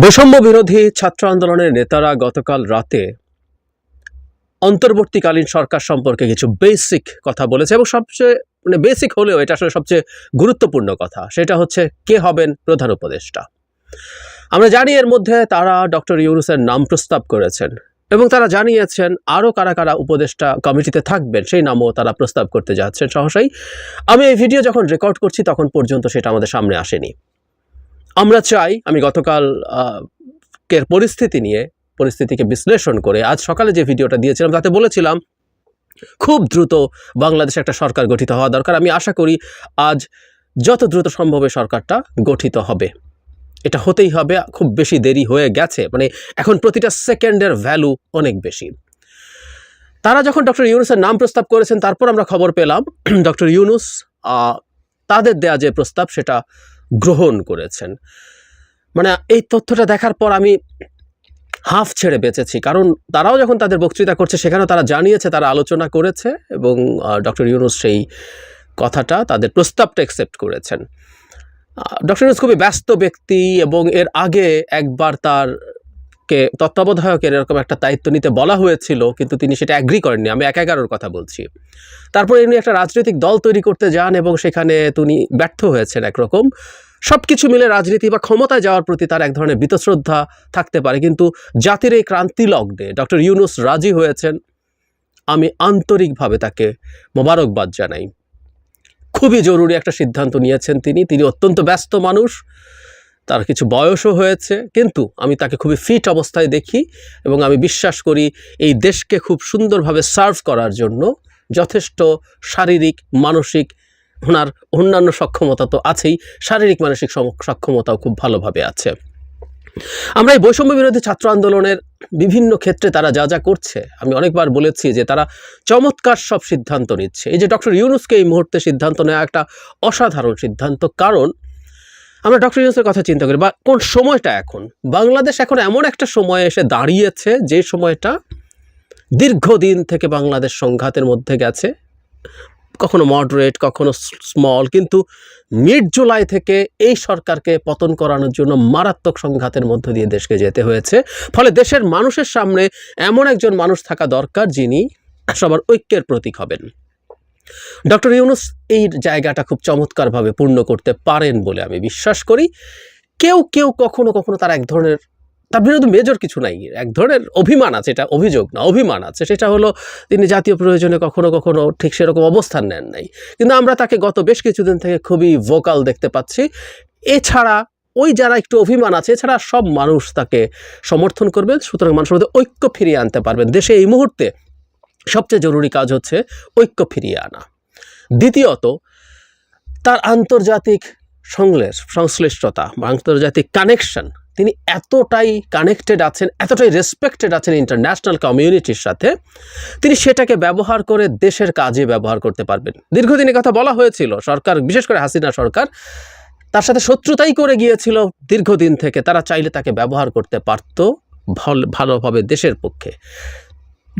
বৈষম্য বিরোধী ছাত্র আন্দোলনের নেতারা গতকাল রাতে অন্তর্বর্তীকালীন সরকার সম্পর্কে কিছু বেসিক কথা বলেছে এবং সবচেয়ে মানে বেসিক হলেও এটা আসলে সবচেয়ে গুরুত্বপূর্ণ কথা। সেটা হচ্ছে, কে হবেন প্রধান উপদেষ্টা? আমরা জানি এর মধ্যে তারা ডক্টর ইউনুসের নাম প্রস্তাব করেছেন এবং তারা জানিয়েছেন, আরও কারা কারা উপদেষ্টা কমিটিতে থাকবেন, সেই নামও তারা প্রস্তাব করতে যাচ্ছেন সহসাই। আমি এই ভিডিও যখন রেকর্ড করছি, তখন পর্যন্ত সেটা আমাদের সামনে আসেনি। আমরা চাই, আমি গতকাল কের পরিস্থিতি নিয়ে, পরিস্থিতিকে বিশ্লেষণ করে আজ সকালে যে ভিডিওটা দিয়েছিলাম তাতে বলেছিলাম, খুব দ্রুত বাংলাদেশে একটা সরকার গঠিত হওয়া দরকার। আমি আশা করি আজ যত দ্রুত সম্ভব সরকারটা গঠিত হবে। এটা হতেই হবে, খুব বেশি দেরি হয়ে গেছে মানে এখন প্রতিটা সেকেন্ডের ভ্যালু অনেক বেশি। তারা যখন ডক্টর ইউনুসের নাম প্রস্তাব করেছেন, তারপর আমরা খবর পেলাম, ডক্টর ইউনুস তাদের দেয়া যে প্রস্তাব, সেটা গ্রহণ করেছেন। মানে এই তথ্যটা দেখার পর আমি হাফ ছেড়ে বেঁচেছি, কারণ তারাও যখন তাদের বক্তৃতা করছে, সেখানেও তারা জানিয়েছে, তারা আলোচনা করেছে এবং ডক্টর ইউনুস সেই কথাটা তাদের প্রস্তাবটা অ্যাকসেপ্ট করেছেন। ডক্টর ইউনুস খুবই ব্যস্ত ব্যক্তি এবং এর আগে একবার তার কে তত্ত্বাবধায়কের এরকম একটা দায়িত্ব নিতে বলা হয়েছিল, কিন্তু তিনি সেটা অ্যাগ্রি করেননি। আমি এক এগারোর কথা বলছি। তারপরে ইনি একটা রাজনৈতিক দল তৈরি করতে যান এবং সেখানে তিনি ব্যর্থ হয়েছেন একরকম। সব কিছু মিলে রাজনীতি বা ক্ষমতায় যাওয়ার প্রতি তার এক ধরনের বীতশ্রদ্ধা থাকতে পারে, কিন্তু জাতির এই ক্রান্তি লগ্নে ডক্টর ইউনুস রাজি হয়েছেন। আমি আন্তরিকভাবে তাকে মোবারকবাদ জানাই। খুবই জরুরি একটা সিদ্ধান্ত নিয়েছেন তিনি। তিনি অত্যন্ত ব্যস্ত মানুষ। তার কিছু বয়সও হয়েছে, কিন্তু আমি তাকে খুবই ফিট অবস্থায় দেখি এবং আমি বিশ্বাস করি এই দেশকে খুব সুন্দরভাবে সার্ভ করার জন্য যথেষ্ট শারীরিক, মানসিক, ওনার অন্যান্য সক্ষমতা তো আছেই, শারীরিক, মানসিক সক্ষমতাও খুব ভালোভাবে আছে। আমরা এই বৈষম্য বিরোধী ছাত্র আন্দোলনের বিভিন্ন ক্ষেত্রে তারা যা যা করছে, আমি অনেকবার বলেছি যে তারা চমৎকার সব সিদ্ধান্ত নিচ্ছে। এই যে ডক্টর ইউনুসকে এই মুহূর্তে সিদ্ধান্ত নেওয়া একটা অসাধারণ সিদ্ধান্ত, কারণ আমরা ডক্টর ইউনুসের কথা চিন্তা করি, বা কোন সময়টা এখন? বাংলাদেশ এখন এমন একটা সময়ে এসে দাঁড়িয়েছে যে সময়টা দীর্ঘদিন থেকে বাংলাদেশ সংঘাতের মধ্যে গেছে। কখনো মডারেট কখনো স্মল কিন্তু মিড জুলাই থেকে এই সরকারকে পতন করানোর জন্য মারাত্মক সংঘাতের মধ্য দিয়ে দেশকে যেতে হয়েছে। ফলে দেশের মানুষের সামনে এমন একজন মানুষ থাকা দরকার যিনি সবার ঐক্যের প্রতীক হবেন। ডক্টর ইউনুস এই জায়গাটা খুব চমৎকারভাবে পূর্ণ করতে পারেন বলে আমি বিশ্বাস করি। কেউ কেউ কখনো কখনো তার এক ধরনের, তার বিরুদ্ধে মেজর কিছু নাই। এক ধরনের অভিমান আছে, এটা অভিযোগ না, অভিমান আছে। সেটা হলো, তিনি জাতীয় প্রয়োজনে কখনো কখনো ঠিক সেরকম অবস্থান নেন নাই। কিন্তু আমরা তাকে গত বেশ কিছুদিন থেকে খুবই ভোকাল দেখতে পাচ্ছি। এছাড়া ওই যারা একটু অভিমান আছে, এছাড়া সব মানুষ তাকে সমর্থন করবেন। সুতরাং মানুষের মধ্যে ঐক্য ফিরিয়ে আনতে পারবেন। দেশে এই মুহূর্তে সবচেয়ে জরুরি কাজ হচ্ছে ঐক্য ফিরিয়ে আনা। দ্বিতীয়ত, তার আন্তর্জাতিক সংশ্লেষ সংশ্লিষ্টতা বা আন্তর্জাতিক কানেকশন তিনি এতটাই কানেক্টেড আছেন, এতটাই রেসপেক্টেড আছেন ইন্টারন্যাশনাল কমিউনিটির সাথে, তিনি সেটাকে ব্যবহার করে দেশের কাজে ব্যবহার করতে পারবেন। দীর্ঘদিন কথা বলা হয়েছিল, সরকার বিশেষ করে হাসিনা সরকার, তার সাথে শত্রুতাই করে গিয়েছিল দীর্ঘদিন থেকে, তারা চাইলে তাকে ব্যবহার করতে পারত, ভাল- ভালোভাবে দেশের পক্ষে।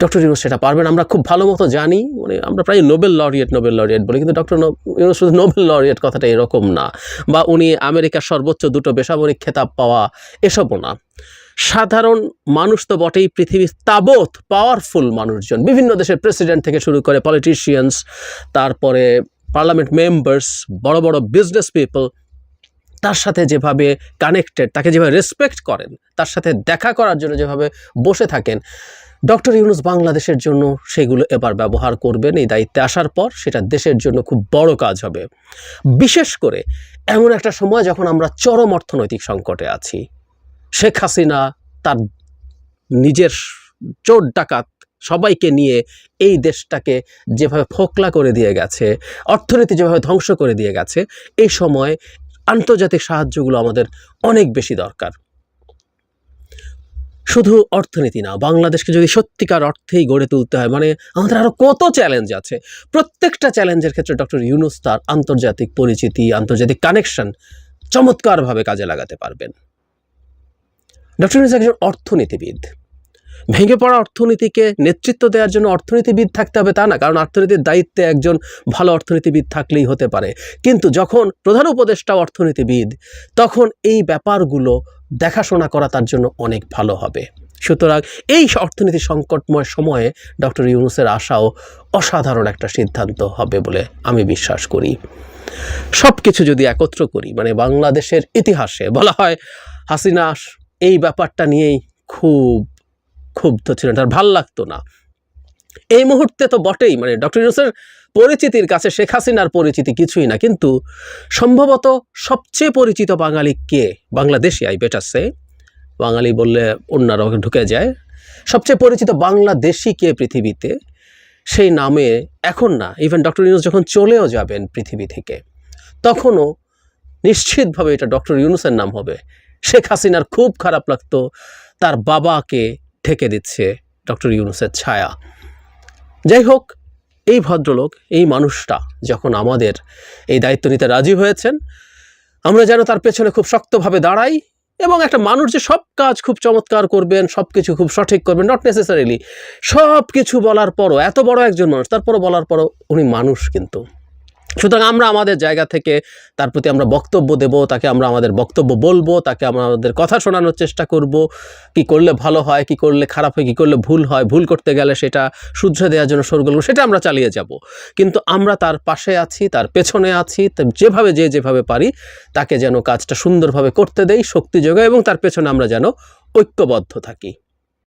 ডক্টর ইউনুস সেটা পারবেন। আমরা খুব ভালো মতো জানি মানে আমরা প্রায় নোবেল লরিয়েট নোবেল লরিয়েট বলি, কিন্তু ডক্টর ইউনুস শুধু নোবেল লরিয়েট কথাটা এরকম না। বা উনি আমেরিকার সর্বোচ্চ দুটো বেসামরিক খেতাব পাওয়া এসবও না। সাধারণ মানুষ তো বটেই পৃথিবীর তাবৎ পাওয়ারফুল মানুষজন। বিভিন্ন দেশের প্রেসিডেন্ট থেকে শুরু করে পলিটিশিয়ানস তারপরে পার্লামেন্ট মেম্বার্স বড় বড় বিজনেস পিপল তার সাথে যেভাবে কানেক্টেড তাকে যেভাবে রেসপেক্ট করেন, তার সাথে দেখা করার জন্য যেভাবে বসে থাকেন ডক্টর ইউনুস বাংলাদেশের জন্য সেগুলো এবার ব্যবহার করবেন, এই দায়িত্বে আসার পর সেটা দেশের জন্য খুব বড় কাজ হবে। বিশেষ করে এমন একটা সময় যখন আমরা চরম অর্থনৈতিক সংকটে আছি। শেখ হাসিনা তার নিজের চোর ডাকাত সবাইকে নিয়ে এই দেশটাকে যেভাবে ফোকলা করে দিয়ে গেছে, অর্থনীতি যেভাবে ধ্বংস করে দিয়ে গেছে, এই সময় আন্তর্জাতিক সাহায্যগুলো আমাদের অনেক বেশি দরকার। শুধু অর্থনীতি না, বাংলাদেশকে যদি সত্যিকার অর্থেই গড়ে তুলতে হয় মানে আমাদের আরও কত চ্যালেঞ্জ আছে। প্রত্যেকটা চ্যালেঞ্জের ক্ষেত্রে ডক্টর ইউনুস তার আন্তর্জাতিক পরিচিতি, আন্তর্জাতিক কানেকশন চমৎকারভাবে কাজে লাগাতে পারবেন। ডক্টর ইউনুস একজন অর্থনীতিবিদ। ভেঙে পড়া অর্থনীতিকে নেতৃত্ব দেওয়ার জন্য অর্থনীতিবিদ থাকতে হবে তা না, কারণ অর্থনীতির দায়িত্বে একজন ভালো অর্থনীতিবিদ থাকলেই হতে পারে। কিন্তু যখন প্রধান উপদেষ্টা অর্থনীতিবিদ, তখন এই ব্যাপারগুলো দেখাশোনা করা তার জন্য অনেক ভালো হবে। সুতরাং এই অর্থনীতি সংকটময় সময়ে ডক্টর ইউনুসের আশাও অসাধারণ একটা সিদ্ধান্ত হবে বলে আমি বিশ্বাস করি। সব কিছু যদি একত্র করি মানে বাংলাদেশের ইতিহাসে বলা হয়, হাসিনা এই ব্যাপারটা নিয়েই খুব ক্ষুব্ধ ছিলেন, তার ভালো লাগতো না। এই মুহূর্তে তো বটেই মানে ডক্টর ইউনুসের পরিচিতির কাছে শেখ হাসিনার পরিচিতি কিছুই না। কিন্তু সম্ভবত সবচেয়ে পরিচিত বাঙালি কে? Bangladeshi, I better say. Bangali বললে অন্যরাও ঢুকে যায়। সবচেয়ে পরিচিত বাংলাদেশি কে পৃথিবীতে? সেই নামে এখন না ইভেন ডক্টর ইউনুস যখন চলেও যাবেন পৃথিবী থেকে, তখনও নিশ্চিতভাবে এটা ডক্টর ইউনুসের নাম হবে। শেখ হাসিনার খুব খারাপ লাগতো, তার বাবাকে ঢেকে দিচ্ছে ডক্টর ইউনুসের ছায়া। যাই হোক এই ভদ্রলোক, এই মানুষটা যখন আমাদের এই দায়িত্ব নিতে রাজি হয়েছেন, আমরা যেন তার পেছনে খুব শক্তভাবে দাঁড়াই এবং একটা মানুষ যে সব কাজ খুব চমৎকার করবেন, সব কিছু খুব সঠিক করবেন নট নেসেসারিলি সব কিছু বলার পরও, এত বড় একজন মানুষ, তারপরও বলার পরও উনি মানুষ কিন্তু। সুতরাং আমরা আমাদের জায়গা থেকে তার প্রতি আমরা বক্তব্য দেব, তাকে আমরা আমাদের বক্তব্য বলব, তাকে আমরা আমাদের কথা শোনানোর চেষ্টা করব। কি করলে ভালো হয়, কি করলে খারাপ হয়, কি করলে ভুল হয়, ভুল করতে গেলে সেটা শুধরে দেওয়ার জন্য সরগোল সেটা আমরা চালিয়ে যাব। কিন্তু আমরা তার পাশে আছি, তার পেছনে আছি যেভাবে যে যেভাবে পারি, তাকে যেন কাজটা সুন্দরভাবে করতে দেই, শক্তি যোগায় এবং তার পেছনে আমরা যেন ঐক্যবদ্ধ থাকি।